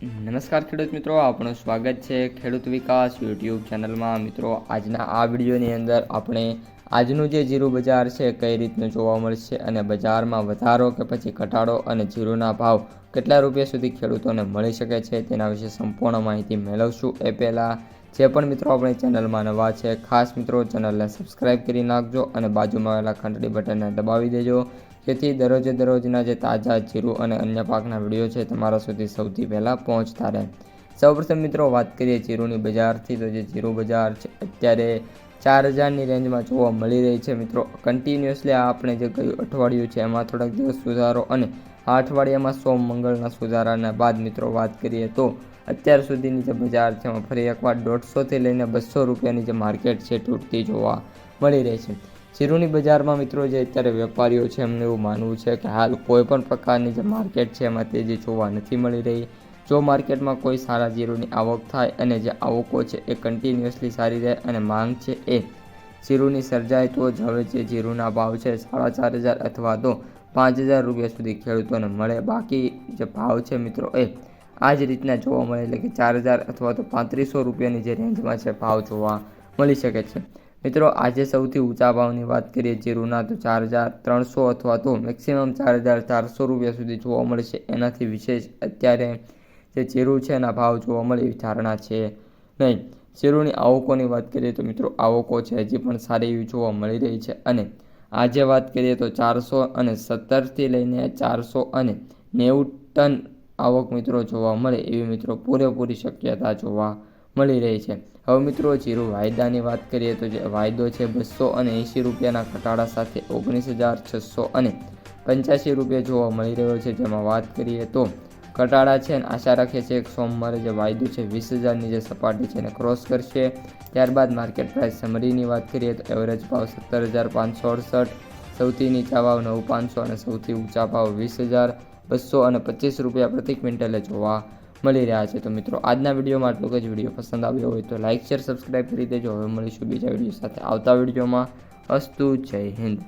નમસ્કાર ખેડૂત મિત્રો આપણું સ્વાગત છે ખેડૂત વિકાસ યુટ્યુબ ચેનલમાં. મિત્રો, આજના આ વિડીયોની અંદર આપણે આજનું જે જીરું બજાર છે, કઈ રીતનું જોવા મળશે અને બજારમાં વધારો કે પછી ઘટાડો અને જીરુના ભાવ કેટલા રૂપિયા સુધી ખેડૂતોને મળી શકે છે તેના વિશે સંપૂર્ણ માહિતી મેળવશું. એ પહેલાં જે પણ મિત્રો આપણી ચેનલમાં નવા છે, ખાસ મિત્રો ચેનલને સબસ્ક્રાઈબ કરી નાખજો અને બાજુમાં આવેલા ઘંટડી બટનને દબાવી દેજો. જેથી દરરોજે દરરોજના જે તાજા, જીરું અને અન્ય પાકના વીડિયો છે, તમારા સુધી સૌથી પહેલાં પહોંચતા રહે. સૌપ્રથમ મિત્રો વાત કરીએ જીરુની બજારથી. તો જે જીરું બજાર છે, અત્યારે ચાર હજારની રેન્જમાં જોવા મળી રહી છે મિત્રો. કન્ટિન્યુઅસલી આ આપણે જે ગયું અઠવાડિયું છે, એમાં થોડાક દિવસ સુધારો અને આ અઠવાડિયામાં સોમ મંગળના સુધારાના બાદ મિત્રો વાત કરીએ તો અત્યાર સુધીની જે બજાર છે, એમાં ફરી એકવાર દોઢસોથી લઈને બસો રૂપિયાની જે માર્કેટ છે, તૂટતી જોવા મળી રહી છે. જીરુની બજારમાં મિત્રો જે અત્યારે વેપારીઓ છે, એમને એવું માનવું છે કે હાલ કોઈ પણ પ્રકારની જે માર્કેટ છે, એમાં તેજી જોવા નથી મળી રહી. જો માર્કેટમાં કોઈ સારા જીરુની આવક થાય અને જે આવકો છે એ કન્ટિન્યુઅસલી સારી રહે અને માંગ છે એ જીરુની સર્જાય, તો જ હવે જે જીરુના ભાવ છે સાડા ચાર હજાર અથવા તો પાંચ હજાર રૂપિયા સુધી ખેડૂતોને મળે. બાકી જે ભાવ છે મિત્રો એ આ જ રીતના જોવા મળે, એટલે કે ચાર હજાર અથવા તો પાંત્રીસો રૂપિયાની જે રેન્જમાં છે ભાવ જોવા મળી શકે છે. મિત્રો, આજે સૌથી ઊંચા ભાવની વાત કરીએ જીરુના, તો ચાર હજાર ત્રણસો અથવા તો મેક્સિમમ ચાર હજાર ચારસો રૂપિયા સુધી જોવા મળશે. એનાથી વિશેષ અત્યારે જે જીરું છે એના ભાવ જોવા મળે એવી ધારણા છે નહીં. જીરુની આવકોની વાત કરીએ તો મિત્રો આવકો છે હજી પણ સારી એવી જોવા મળી રહી છે. અને આજે વાત કરીએ તો ચારસો અને સત્તરથી લઈને ચારસો અને નેવું ટન આવક મિત્રો જોવા મળે એવી મિત્રો પૂરેપૂરી શક્યતા જોવા મળી રહી છે. હવે મિત્રો જીરું વાયદાની વાત કરીએ તો જે વાયદો છે બસો અને એંશી રૂપિયાના ઘટાડા સાથે ઓગણીસ હજાર છસો અને પંચ્યાસી રૂપિયા જોવા મળી રહ્યો છે. જેમાં વાત કરીએ તો ઘટાડા છે અને આશા રાખે છે કે સોમવારે જે વાયદો છે, વીસ હજારની જે સપાટી છે એને ક્રોસ કરશે. ત્યારબાદ માર્કેટ પ્રાઇસ સમરીની વાત કરીએ તો એવરેજ ભાવ સત્તર હજાર પાંચસો અડસઠ, સૌથી નીચા ભાવ નવ પાંચસો અને સૌથી ઊંચા ભાવ વીસ હજાર બસો અને પચીસ રૂપિયા પ્રતિ ક્વિન્ટલે જોવા મળી રહ્યા છે. તો મિત્રો, આજના વિડીયોમાં આટલું જ. વીડિયો પસંદ આવ્યો હોય તો લાઇક શેર સબસ્ક્રાઈબ કરી દેજો. હવે મળીશું બીજા વીડિયો સાથે આવતા વિડીયોમાં. અસ્તુ, જય હિન્દ.